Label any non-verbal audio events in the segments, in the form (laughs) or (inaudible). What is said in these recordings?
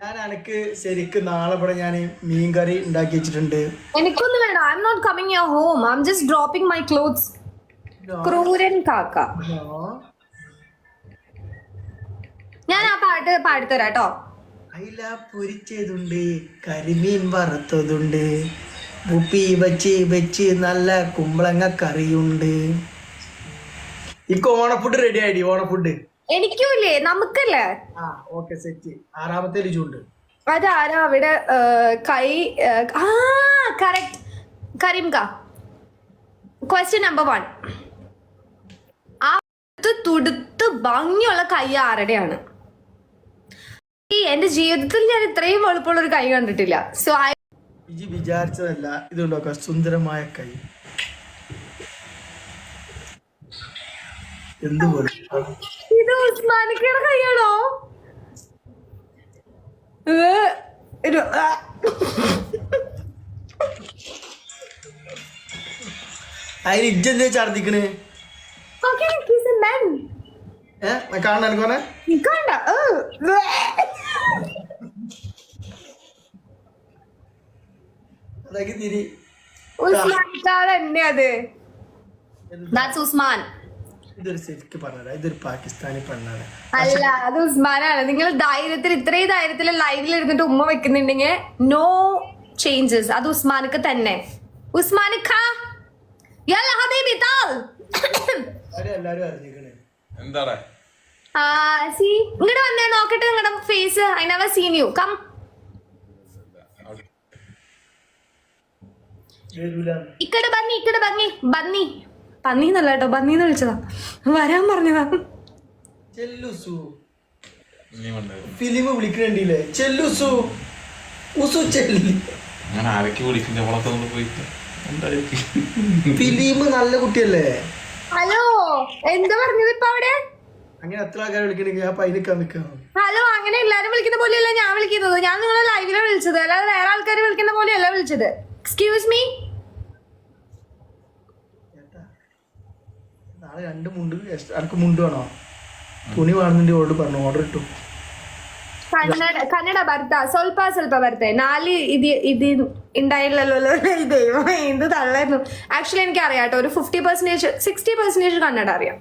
ഞാൻ എനിക്ക് ശരിക്കും നാളെ ഇവിടെ ഞാൻ മീൻ കറി ഉണ്ടാക്കി വെച്ചിട്ടുണ്ട്. എനിക്കൊന്നും വേണ്ട. I'm not coming your home I'm just dropping my clothes ക്രൂരൻ കാക്ക. ഞാൻ ആ പാട്ട് പാടിത്തരാം കേട്ടോ അയില പൊരിച്ചതുണ്ട് കരിമീൻ വറുത്തതുണ്ട് ഉപ്പി വെച്ച് വെച്ച് നല്ല കുമ്പളങ്ങ കറിയുണ്ട്. ഇക്ക് ഓണഫുഡ് റെഡി ആയിടി ഓണ ഫുഡ് എനിക്കും ഇല്ലേ നമുക്കല്ലേ? ആ ഓക്കെ സെറ്റ് ആറാമത്തെ രുചിയുണ്ട് അതാരാ അവിടെ കൈ ആ കറക്റ്റ് കരീംക. ക്വസ്റ്റ്യൻ നമ്പർ വൺ ആ തുടുത്ത് ഭംഗിയുള്ള കൈ ആരുടെയാണ്? ഈ എന്റെ ജീവിതത്തിൽ ഞാൻ ഇത്രയും വെളുപ്പുള്ള ഒരു കൈ കണ്ടിട്ടില്ല. സോ ഐ വിചാരിച്ചതല്ല ഇതുണ്ടോ സുന്ദരമായ കൈ? എന്ത് ഇത് ഉസ്മാനിക്കയുടെ കൈയാണോ. അതിന് ഇജ്ജെന്താ ഛർദിക്കണ്? അത് ദാറ്റ്സ് ഉസ്മാൻ ഇതൊരു ശരിക്ക് പറഞ്ഞതാ ഇതൊരു പാകിസ്ഥാനി പെണ്ണാണ്. അല്ല അത് ഉസ്മാനാണ്. നിങ്ങൾ ധൈര്യത്തിൽ ഇത്രയും ധൈര്യത്തിൽ ലൈവിൽ ഇരുന്നിട്ട് ഉമ്മ വെക്കുന്നുണ്ടെങ്കിൽ നോ ചേഞ്ചസ് അത് ഉസ്മാനക്ക് തന്നെ. ഉസ്മാനിക്ക ഭംഗി എന്താടാ? ആ സി ഇങ്ങോട്ട് വന്നേ നോക്കട്ടെ നിങ്ങളുടെ face I never seen you come bunny പന്നി എന്നല്ല കേട്ടോ പന്നീന്ന് വിളിച്ചതാ. വരാൻ പറഞ്ഞതാ. ഫിലിം വിളിക്കണ്ടില്ലേ ചെല്ലുസു ഉസു ചെല്ലി. ഞാൻ ആരൊക്കെ വിളിക്കുന്ന? അവളൊക്കെ ഒന്ന് പോയിട്ട് എന്തായിരിക്കും ഫിലിം നല്ല കുട്ടിയല്ലേ? ഹലോ എന്താ പറഞ്ഞത് ഇപ്പൊ അവിടെ? അങ്ങനെ എത്ര ആൾക്കാർ വിളിക്കണെങ്കിൽ ഞാൻ പൈനക്കാൻ നിൽക്കാം ഹലോ അങ്ങനെ എല്ലാരും വിളിക്കുന്ന പോലെയല്ല ഞാൻ വിളിക്കുന്നത്. ഞാൻ നിങ്ങളെ ലൈവിലെ വിളിച്ചത്. അല്ലാതെ വേറെ ആൾക്കാർ വിളിക്കുന്ന പോലെയല്ല വിളിച്ചത്. എക്സ്ക്യൂസ് മീ നാളെ രണ്ട് മുണ്ട് എനിക്ക് മുണ്ട് വേണോ? തുണി വേണമെന്നുണ്ട് ഓർഡർ പറഞ്ഞു ഓർഡർ ഇട്ടു. കന്നഡ കന്നഡ ಬರ್ತಾ ಸ್ವಲ್ಪ ಸ್ವಲ್ಪ ಬರ್ತೇ നാല് ഇത് ഇത് ഉണ്ടായില്ലല്ലോ ദൈവം എന്ത് തള്ളായിരുന്നു ആക്ച്വലി എനിക്ക് അറിയാം കേട്ടോ ഒരു fifty percentage sixty percentage Kannada അറിയാം.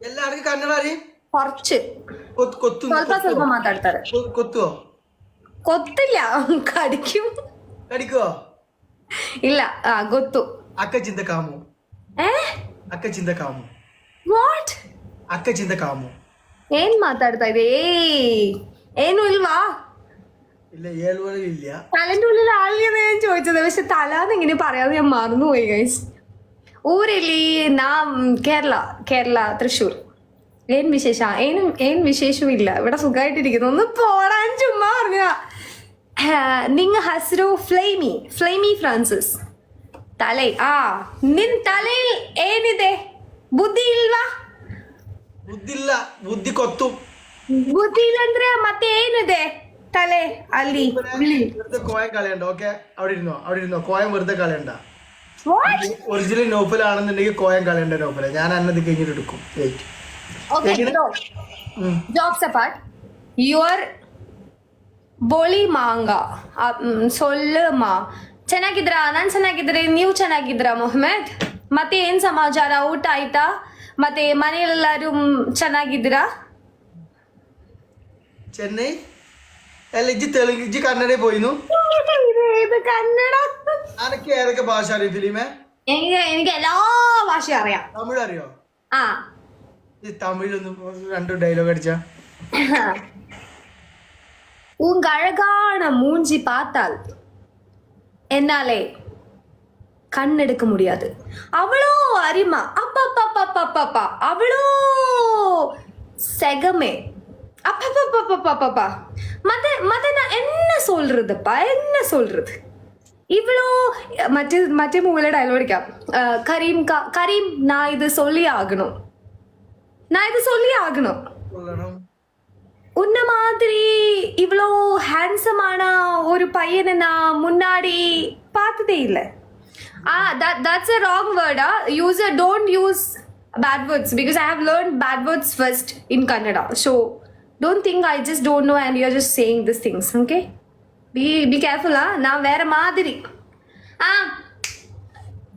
എല്ലാവർക്കും കന്നഡ അറിയാം? കുറച്ച്. സ്വൽപ്പ സ്വൽപ്പ മാതാಡ್ತಾರೆ കൊത്തുവോ? കൊത്തില്ല കടിക്കും. കടിക്കോ ഇല്ല ആ ಗೊತ್ತು അക്ക ചിന്തക്കാമോ ഏ? അക്ക ചിന്തക്കാമോ ಅಕ್ಕ ಚಿಂತ ಕಾಮು ಏನ್ ಮಾತಾಡ್ತಾ ಇದೆ ಏ ಏನು ಇಲ್ವಾ ഇല്ല ഏഴുവരെ ഇല്ല തലന്റെ ഉള്ളിൽ ആളിയെന്ന് ഞാൻ ചോദിച്ചത് പക്ഷെ തലാന്ന് ഇങ്ങനെ പറയാതെ ഞാൻ മറന്നുപോയി ഗൈസ് ಊರಲ್ಲಿ ನಾ കേരള കേരള തൃശ്ശൂർ ഏൻ വിശേഷ ഏനും ഏൻ വിശേഷവും ഇല്ല ഇവിടെ സുഖമായിട്ടിരിക്കുന്നു ഒന്ന് പോടാൻ ചുമ്മാ പറഞ്ഞ നിങ്ങ ഹസ്രു ഫ്ലൈമി ഫ്ലൈമി ഫ്രാൻസിസ് തലൈ ആ നിൻ തലയിൽ ಏನಿದೆ ಬುದ್ಧಿ ಇಲ್ವಾ ಬುದ್ಧಿ ಇಲ್ಲ ಬುದ್ಧಿ ಕೊತ್ತು ಬುದ್ಧಿ ಇಲ್ಲಂದ್ರೆ ಮತ್ತೆ ಏನಿದೆ ತಲೆ ಅಲ್ಲಿ ಇಲ್ಲಿ വെറുതെ കോയം കളയണ്ട ഓക്കെ അവിടെ ഇരുന്നോ അവിടെ ഇരുന്നോ കോയം വെറുതെ കളയണ്ട What? ഒറിജിനൽ നോഫൽ ആണെന്നുണ്ടെങ്കിൽ കോയം കളയണ്ട നോഫല ഞാൻ അന്നത് കഴിഞ്ഞിട്ട് എടുക്കും weight Okay, so, jokes apart, your ಬೋಳಿ ಮಾಂಗ ಸೊಲ್ಲಮ ಚೆನ್ನಾಗಿದ್ರಾ ನಾನ್ ಚೆನ್ನಾಗಿದ್ರೆ ನೀವು ಚೆನ್ನಾಗಿದ್ರಾ ಮೊಹಮ್ಮದ್ ಮತ್ತೆ ಏನ್ ಸಮಾಚಾರ ಊಟ ಆಯ್ತಾ ಮತ್ತೆ ಮನೆಯಲ್ಲೆಲ್ಲರೂ ಚೆನ್ನಾಗಿದ್ದೀರಾ ಚೆನ್ನೈ ಎಲ್ಲ ಇಜ್ಜಿ ತೆಲುಗು ಇಜ್ಜಿ ಕನ್ನಡ പോയിನು കന്നഡ അനക്ക് ഏതൊക്കെ ഭാഷ അറിയും ഫിലിമേ? എനിക്ക് എനിക്ക് എല്ലാ ഭാഷയും അറിയാം. തമിഴ് അറിയോ? ആ. ഈ തമിഴൊന്നും രണ്ട് ഡയലോഗ് അടിച്ച. ഉൻ കഴകാണ് മൂഞ്ചി പാത്താൽ. എന്നാലേ? கண் எடுக்க முடியாது. அவ்வளோ அரிமா. அப்பா அவ்வளோ செகமே. அப்பா மத மத நான் என்ன சொல்றதுப்பா? என்ன சொல்றது? இவ்வளோ மற்ற മറ്റേ മൂവിലെ ഡയലോഗ് അടിക്കാം കരീം കരീം നാ ഇത് സൊല്ലി ആകണം നാ ഇത് സൊല്ലി ആകണം உன்ன மாதிரி இவ்வளோ ஹேண்ட்ஸமான ஒரு பையனை நான் முன்னாடி பார்த்ததே இல்லை. Ah, that that's a wrong word. Ah, user don't use bad words because I have learned bad words first in Kannada. So don't think I just don't know and you're just saying these things. Okay, be be careful. Ah, now where madiri. Ah.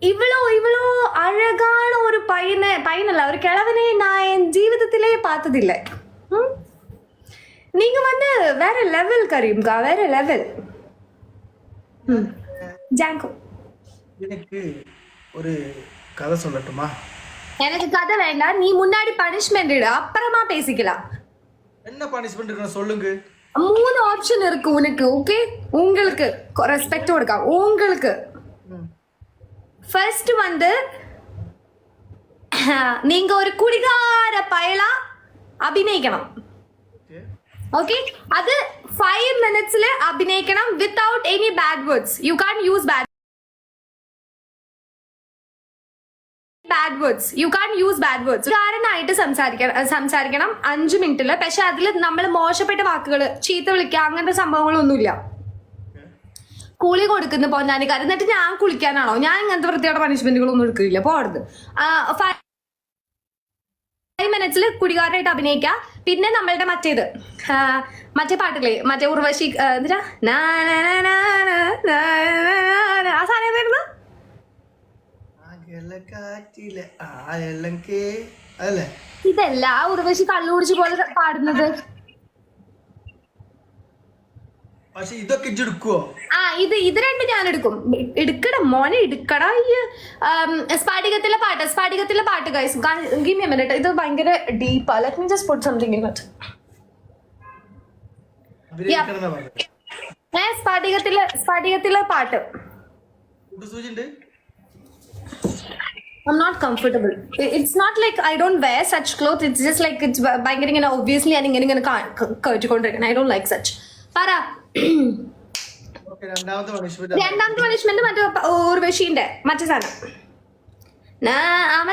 இவ்வளோ இவ்வளோ அழகான ஒரு பையனை பையனில் ஒரு கிழவனை நான் என் ஜீவிதத்திலே பார்த்ததில்லை நீங்கள் வந்து வேற லெவல் கரீம்கா வேற லெவல் ஜாங்கோ எனக்கு ஒரு கதை சொல்லட்டுமா? எனக்கு கதை வேண்டாம். நீ முன்னாடி பனிஷ்மெண்ட் இடு. அப்புறமா பேசிக்கலாம். என்ன பனிஷ்மெண்ட் இருக்கு? சொல்லுங்க. மூணு ஆப்ஷன் இருக்கு உனக்கு ஓகே உங்களுக்கு. ரெஸ்பெக்ட் இருக்கா? உங்களுக்கு. ஃபர்ஸ்ட் வந்து நீங்க ஒரு குடிகார பயலா அபிநயிக்கணும். ஓகே அது ஃபைவ் மினிட்ஸ்ல அபிநயிக்கணும் without any bad words you can use bad bad words you can use bad words കാരനായിട്ട് സംസാരിക്കണം സംസാരിക്കണം. അഞ്ചു മിനിറ്റിൽ. പക്ഷെ അതിൽ നമ്മൾ മോശപ്പെട്ട വാക്കുകൾ ചീത്ത വിളിക്കുക അങ്ങനത്തെ സംഭവങ്ങളൊന്നുമില്ല. കുളി കൊടുക്കുന്ന പൊന്നാനിക്കാർ എന്നിട്ട് ഞാൻ കുളിക്കാനാണോ? ഞാൻ ഇങ്ങനത്തെ വൃത്തിയുടെ പണിഷ്മെന്റുകളൊന്നും എടുക്കില്ല പോടുന്നത് ഫൈവ് മിനിറ്റ്സിൽ കുടികാരനായിട്ട് അഭിനയിക്കുക. പിന്നെ നമ്മളുടെ മറ്റേത്. മറ്റേ പാട്ടില്ലേ? മറ്റേ ഉർവശി എന്താ ആ, സാധനം നാ, നാ. ആ കേ അതല്ലേ ഇതല്ല ആ ഉർവശി കള്ളു കുടിച്ച് പോലെ പാടുന്നത്. പക്ഷെ ഇതൊക്കെ ഇജ്ജെടുക്കുവോ ആ ഇത് ഇത് രണ്ട് ഞാൻ എടുക്കും. എടുക്കട മോനെ എടുക്കടാ ഈ സ്പാടികത്തിലെ പാട്ട് സ്പാടികത്തിലെ പാട്ട് ഗൈസ് ഗിവ് എ മിനിറ്റ് ഇത് ഭയങ്കര ഡീപ്പാ let me just put something in it സ്ഫടികത്തിലെ സ്ഫടികത്തിലെ പാട്ട്. ഉണ്ട് I'm not comfortable. I- It's not like I don't wear such clothes. It's just like it's ഭ- ഭയങ്കര ഇങ്ങനെ obviously ഇങ്ങനെ ഇങ്ങനെ കേട്ടുകൊണ്ടിരിക്കണം ഐ ഡോണ്ട് ലൈക്ക് സച്ച് പറ. രണ്ടാമത്തെ പണിഷ്മെന്റ് മറ്റേ ഉർവശീന്റെ മറ്റേ സാധനം.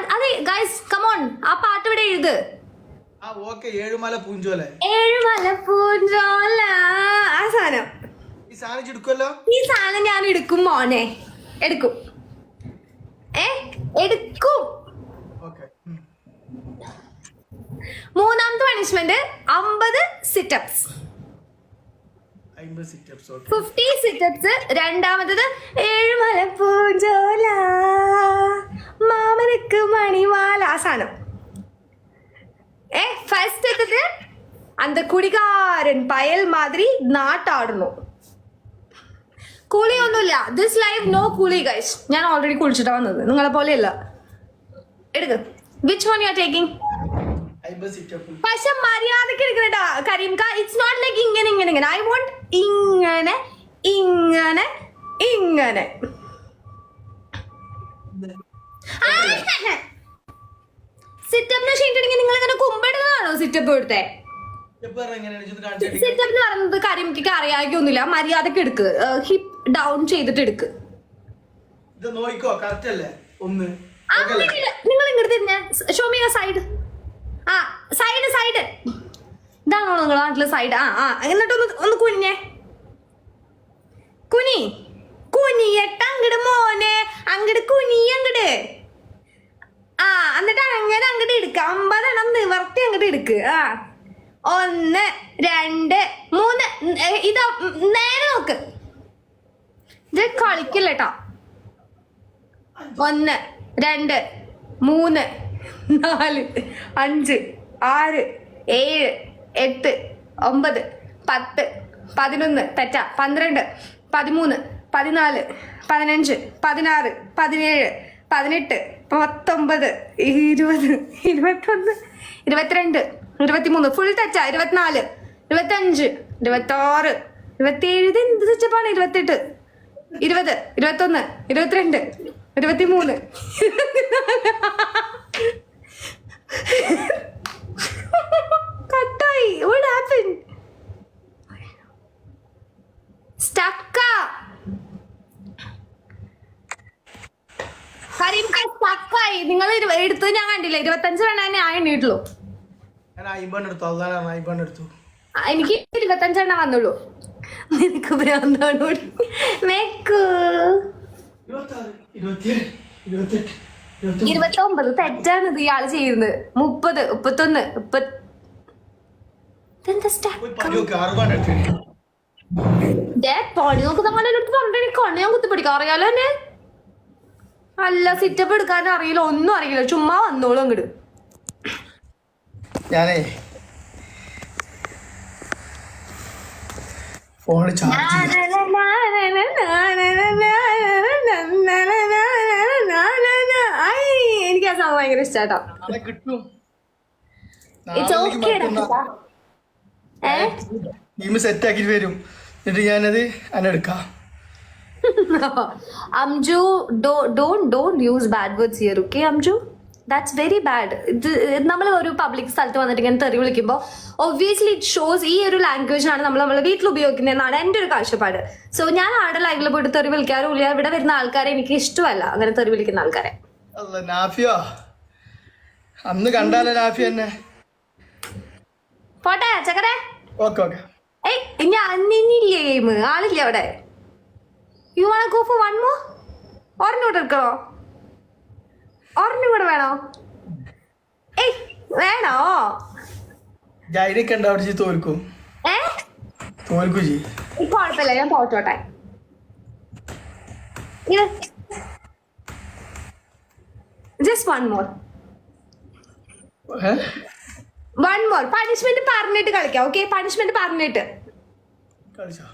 അതെ ഗൈസ് കമോൺ ആ പാട്ട് ഇവിടെ എഴുത്. ഏഴുമല പൂഞ്ചോലെ. ഏഴുമല പൂഞ്ചോല. ആ സാധനം. ഈ സാധനം ഞാൻ എടുക്കും മോനെ. എടുക്കും. എടുക്കും. മൂന്നാമത്തെ പണിഷ്മെന്റ് അമ്പത് സിറ്റപ്സ് ഫിഫ്റ്റി സിറ്റപ്സ് രണ്ടാമത്തത് ഏഴുമല പൂജോല മാമനക്ക് മണിമാല സാധനം. ഏ ഫസ്റ്റ് എത്തത് അന്ത കുടികാരൻ പയൽ മാതിരി നാട്ടാടുന്നു. കുളിയൊന്നുമില്ല. ദിസ് ലൈഫ് നോ കുളി ഗൈസ് ഞാൻ ഓൾറെഡി കുളിച്ചിട്ടാ വന്നത്. നിങ്ങളെ പോലെയല്ല. എടുക്ക്. Which one you are taking പക്ഷെ മര്യാദയ്ക്ക് എടുക്കണേട്ടാ കരീംക ഇറ്റ്സ് നോട്ട് ലൈക്ക് ഇങ്ങനെ ഇങ്ങനെ ഇങ്ങനെ. ഐ വോണ്ട് ഇങ്ങനെ ഇങ്ങനെ ഇങ്ങനെ. സിറ്റപ്പിന് ഷീറ്റിടുങ്ങി നിങ്ങൾ ഇങ്ങനെ കുമ്പിടുന്നതാണോ സിറ്റപ്പ് എടുത്തേ സ്റ്റെപ്പ് എന്ന് പറയുന്നത് കരീംക്ക് അറിയാകൊന്നുമില്ല മര്യാദയ്ക്ക് എടുക്ക്. ഹിപ്പ് ഡൗൺ ചെയ്തിട്ട് എടുക്ക്? നിങ്ങൾ ഇങ്ങോട്ട് തിരിഞ്ഞ ഷോമിയ സൈഡ് ആ സൈഡ് സൈഡ് ഇതാണോ നിങ്ങളുടെ നാട്ടിലെ സൈഡ് ആ ആ. എന്നിട്ടൊന്ന് ഒന്ന് കുനിഞ്ഞേ. കുനി. കുനിയട്ട അങ്ങട് മോനെ. അങ്ങട് കുനി അങ്ങട്. ആ എന്നിട്ട് അങ്ങനെ അങ്ങട് എടുക്ക. അമ്പതെണ്ണം നിവർത്തി അങ്ങട് എടുക്ക്. ആ. ഒന്ന് രണ്ട് മൂന്ന്. ഇതാ നേരെ നോക്ക്. ഇത് കളിക്കില്ലട്ടോ. ഒന്ന് രണ്ട് മൂന്ന് നാല് അഞ്ച് ആറ് ഏഴ് എട്ട് ഒമ്പത് പത്ത് പതിനൊന്ന് തെറ്റ. പന്ത്രണ്ട് പതിമൂന്ന് പതിനാല് പതിനഞ്ച് പതിനാറ് പതിനേഴ് പതിനെട്ട് പത്തൊമ്പത് ഇരുപത് ഇരുപത്തൊന്ന് ഇരുപത്തിരണ്ട് ഇരുപത്തിമൂന്ന് ഫുൾ തെറ്റ. ഇരുപത്തിനാല് ഇരുപത്തഞ്ച് ഇരുപത്താറ് ഇരുപത്തിയേഴ്. ഇത് എന്ത് തെച്ചപ്പാണ് ഇരുപത്തെട്ട്. ഇരുപത് ഇരുപത്തൊന്ന് ഇരുപത്തിരണ്ട് ഇരുപത്തിമൂന്ന്. കട്ടായി. വാട്ട് ഹാപ്പൻ സ്റ്റക്ക കരീംക സ്റ്റക്കായി നിങ്ങൾ എടുത്തത് ഞാൻ കണ്ടില്ല. ഇരുപത്തഞ്ച് വേണേ ആ എടുത്തു. എടുത്തു. ആ, എനിക്ക് ഇരുപത്തഞ്ചെണ്ണം വന്നുള്ളൂ. നിനക്ക് ഭ്രാന്താണ് ഇരുപത്തെട്ട് ഇരുപത്തി ഒമ്പത് തെറ്റാണ് ഇത് ഇയാൾ ചെയ്യുന്നത്. മുപ്പത് മുപ്പത്തൊന്ന് മുപ്പത്തി പണി നോക്കുന്ന പറഞ്ഞിട്ട് കണ്ണ് ഞാൻ കുത്തിപ്പിടിക്കാം. അറിയാലോ എന്നെ? അല്ല സിറ്റപ്പ് എടുക്കാൻ അറിയില്ല ഒന്നും അറിയില്ല. ചുമ്മാ വന്നോളൂ അങ്ങോട്ട് ഞാനേ ഫോണിൽ ചാർജ് എനിക്ക് ആ സോങ് ഭയങ്കര ഇഷ്ടാട്ടോ. ഗെയിം സെറ്റ് ആക്കിട്ട് വരും. എന്നിട്ട് ഞാനത് അന്നെടുക്കാം (laughs) Amju don't don't use bad words here okay Amju? That's very bad ഇത് നമ്മൾ ഒരു പബ്ലിക് സ്ഥലത്ത് വന്നിട്ട് ഇങ്ങനെ തെറി വിളിക്കുമ്പോൾ ഒബ്വിയസ്ലി ഇറ്റ് ഷോസ് ഈ ഒരു ലാംഗ്വേജാണ് നമ്മൾ നമ്മളെ വീട്ടിൽ ഉപയോഗിക്കുന്നതെന്നാണ് എന്റെ ഒരു കാഴ്ചപ്പാട്. സോ ഞാൻ ആടെ ലൈവിൽ പോയിട്ട് തെറി വിളിക്കാറുമില്ല ഇവിടെ വരുന്ന ആൾക്കാരെ എനിക്ക് ഇഷ്ടമല്ല. അങ്ങനെ തെറി വിളിക്കുന്ന ആൾക്കാരെ. നാഫിയോ? അന്ന് കണ്ടാലോ നാഫി എന്നെ? പോട്ടെ ചക്കരെ. Okay okay. ഏയ് ഞാൻ അന്നില്ലേ ഗെയിം ആളില്ലേ അവിടെ? You want go for one more ഒരെണ്ണം കൂടെ എടുക്കണോ? ഒരെണ്ണം കൂടെ വേണോ? ഏയ് വേണോ? ജൈനൊക്കെ ഉണ്ട് അവിടെ തോൽക്കും. തോൽക്കും ജി കുഴപ്പമില്ല ഞാൻ പോട്ടോട്ടെ just one more one more punishment പറഞ്ഞിട്ട് കളിക്കാം ഓക്കെ പണിഷ്മെന്റ് പറഞ്ഞിട്ട്. കളിച്ചോ?